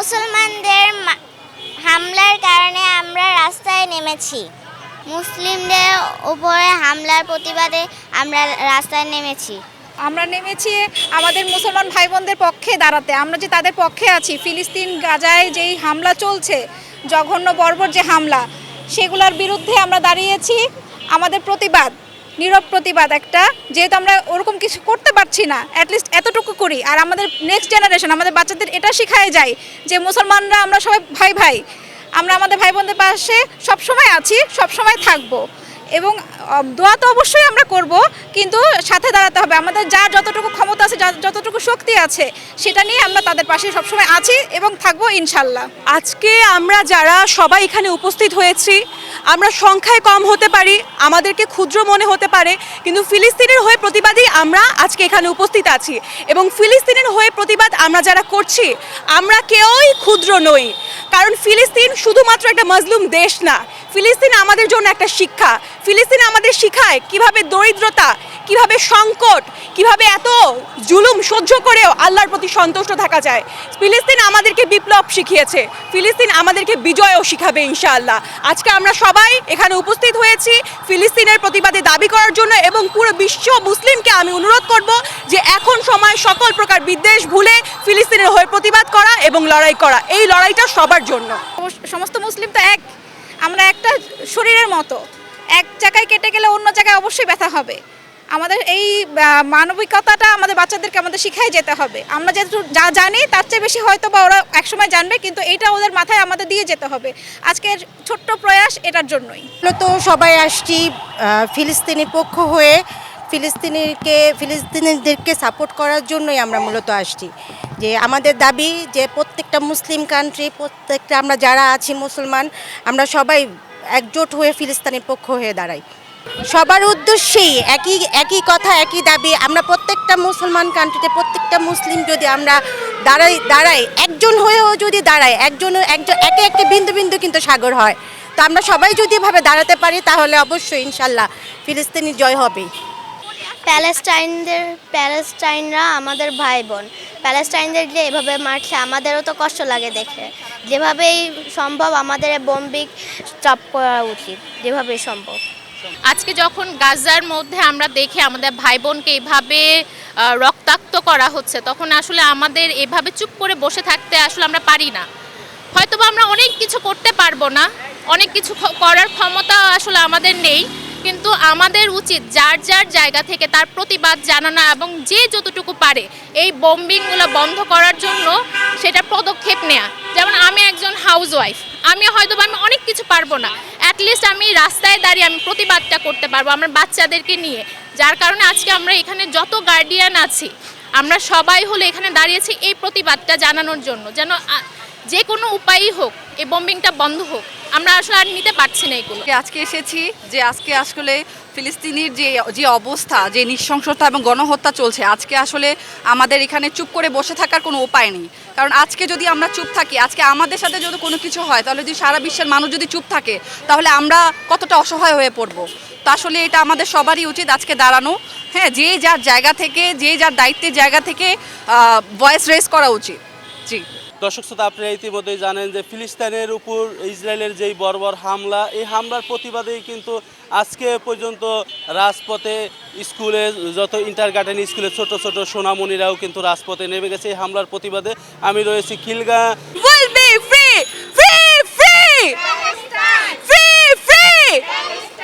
মুসলমানদের হামলার কারণে আমরা রাস্তায় নেমেছি। মুসলিমদের উপরে হামলার প্রতিবাদে আমরা রাস্তায় নেমেছি। আমরা নেমেছি আমাদের মুসলমান ভাই বোনদের পক্ষে দাঁড়াতে। আমরা যে তাদের পক্ষে আছি, ফিলিস্তিন, গাজায় যেই হামলা চলছে, জঘন্য বর্বর যে হামলা, সেগুলোর বিরুদ্ধে আমরা দাঁড়িয়েছি। আমাদের প্রতিবাদ। নীরব প্রতিবাদ একটা, যেহেতু আমরা ওরকম কিছু করতে পারছি না অ্যাটলিস্ট এতটুকু করি। আর আমাদের নেক্সট জেনারেশন আমাদের বাচ্চাদের এটা শিখায় যায় যে মুসলমানরা আমরা সবাই ভাই ভাই, আমরা আমাদের ভাই বোনদের পাশে সবসময় আছি, সবসময় থাকব। এবং দোয়া তো অবশ্যই আমরা করব, কিন্তু সাথে দাঁড়াতে হবে। আমাদের যার যতটুকু ক্ষমতা আছে যতটুকু শক্তি আছে, সেটা নিয়ে আমরা তাদের পাশে সবসময় আছি এবং থাকব ইনশাল্লাহ। আজকে আমরা যারা সবাই এখানে উপস্থিত হয়েছি আমরা সংখ্যায় কম হতে পারি, আমাদেরকে ক্ষুদ্র মনে হতে পারে, কিন্তু ফিলিস্তিনের হয়ে প্রতিবাদেই আমরা আজকে এখানে উপস্থিত আছি। এবং ফিলিস্তিনের হয়ে প্রতিবাদ আমরা যারা করছি, আমরা কেউই ক্ষুদ্র নই। কারণ ফিলিস্তিন শুধুমাত্র একটা মজলুম দেশ না, ফিলিস্তিন আমাদের জন্য একটা শিক্ষা। ফিলিস্তিন আমাদের শিখায় কীভাবে দরিদ্রতা কীভাবে সংকট, কীভাবে এত জুলুম সহ্য করেও আল্লাহর প্রতি সন্তুষ্ট থাকা যায়। ফিলিস্তিন আমাদেরকে বিপ্লব শিখিয়েছে। ফিলিস্তিন আমাদেরকে বিজয়ও শিখাবে ইনশাআল্লাহ। আজকে আমরা সবাই এখানে উপস্থিত হয়েছি ফিলিস্তিনের প্রতিবাদে দাবি করার জন্য এবং পুরো বিশ্ব মুসলিমকে আমি অনুরোধ করব যে এখন সময় সকল প্রকার বিদ্বেষ ভুলে ফিলিস্তিনের হয়ে প্রতিবাদ করা এবং লড়াই করা। এই লড়াইটা সবার জন্য। সমস্ত মুসলিম তো এক। আমরা একটা শরীরের মতো। এক জায়গায় কেটে গেলে অন্য জায়গায় অবশ্যই ব্যথা হবে। আমাদের এই মানবিকতাটা আমাদের বাচ্চাদেরকে আমাদের শিখাই যেতে হবে। আমরা যেহেতু যা জানি, তার চেয়ে বেশি হয়তো বা ওরা একসময় জানবে, কিন্তু এইটা ওদের মাথায় আমাদের দিয়ে যেতে হবে। আজকের ছোট্ট প্রয়াস এটার জন্যই। মূলত সবাই আসছি ফিলিস্তিনি পক্ষ হয়ে, ফিলিস্তিনিকে, ফিলিস্তিনিদেরকে সাপোর্ট করার জন্যই আমরা মূলত আসছি। যে আমাদের দাবি যে প্রত্যেকটা মুসলিম কান্ট্রি প্রত্যেকটা আমরা যারা আছি মুসলমান, আমরা সবাই একজোট হয়ে ফিলিস্তিনের পক্ষ হয়ে দাঁড়াই। সবার উদ্দেশ্যেই একই একই কথা, একই দাবি। আমরা প্রত্যেকটা মুসলমান কান্ট্রিতে প্রত্যেকটা মুসলিম যদি আমরা দাঁড়াই দাঁড়াই, একজন হয়েও যদি দাঁড়াই একজন একজন, একে একে বিন্দু বিন্দু কিন্তু সাগর হয়। তো আমরা সবাই যদি এভাবে দাঁড়াতে পারি, তাহলে অবশ্যই ইনশাল্লাহ ফিলিস্তিনি জয় হবে। প্যালেস্টাইনদের, প্যালেস্টাইনরা আমাদের ভাই বোন প্যালেস্টাইনদের যে এভাবে মারছে, আমাদেরও তো কষ্ট লাগে দেখে। যেভাবেই সম্ভব আমাদের বম্বিক স্টপ করা উচিত, যেভাবেই সম্ভব। আজকে যখন গাজার মধ্যে আমরা দেখি আমাদের ভাই বোনকে এভাবে রক্তাক্ত করা হচ্ছে, তখন আসলে আমাদের এভাবে চুপ করে বসে থাকতে আসলে আমরা পারি না। হয়তোবা আমরা অনেক কিছু করতে পারব না, অনেক কিছু করার ক্ষমতা আসলে আমাদের নেই, কিন্তু আমাদের উচিত যার যার জায়গা থেকে তার প্রতিবাদ জানানো এবং যে যতটুকু পারে এই বম্বিংগুলো বন্ধ করার জন্য সেটা পদক্ষেপ নেওয়া যেমন আমি একজন হাউসওয়াইফ আমি হয়তো আমি অনেক কিছু পারব না। অ্যাটলিস্ট আমি রাস্তায় দাঁড়িয়ে আমি প্রতিবাদটা করতে পারব আমার বাচ্চাদেরকে নিয়ে। যার কারণে আজকে আমরা এখানে যত গার্ডিয়ান আছি, আমরা সবাই হলে এখানে দাঁড়িয়েছি এই প্রতিবাদটা জানানোর জন্য। যেন যে কোনো উপায়ই হোক, এই বম্বিংটা বন্ধ হোক। আমরা আসলে আর নিতে পারছি না এগুলো আজকে এসেছি, যে আজকে আসলে ফিলিস্তিনির যে যে অবস্থা, যে নৃশংসতা এবং গণহত্যা চলছে, আজকে আসলে আমাদের এখানে চুপ করে বসে থাকার কোনো উপায় নেই। কারণ আজকে যদি আমরা চুপ থাকি, আজকে আমাদের সাথে যদি কোনো কিছু হয়, তাহলে যদি সারা বিশ্বের মানুষ যদি চুপ থাকে, তাহলে আমরা কতটা অসহায় হয়ে পড়ব? তো আসলে এটা আমাদের সবারই উচিত আজকে দাঁড়ানো। হ্যাঁ যে যার জায়গা থেকে, যে যার দায়িত্বের জায়গা থেকে ভয়েস রেজ করা উচিত। জি। দর্শক শ্রোতা আপনারা ইতিমধ্যেই জানেন যে ফিলিস্তিনের উপর ইসরায়েলের যেই বর্বর হামলা এই হামলার প্রতিবাদেই কিন্তু আজকে পর্যন্ত রাজপথে স্কুলে যত ইন্টার গার্ডেন স্কুলে ছোট ছোট সোনামণিরাও কিন্তু রাজপথে নেমে গেছে এই হামলার প্রতিবাদে। আমি রয়েছি Khilgaon. Be free! Free free! Free free!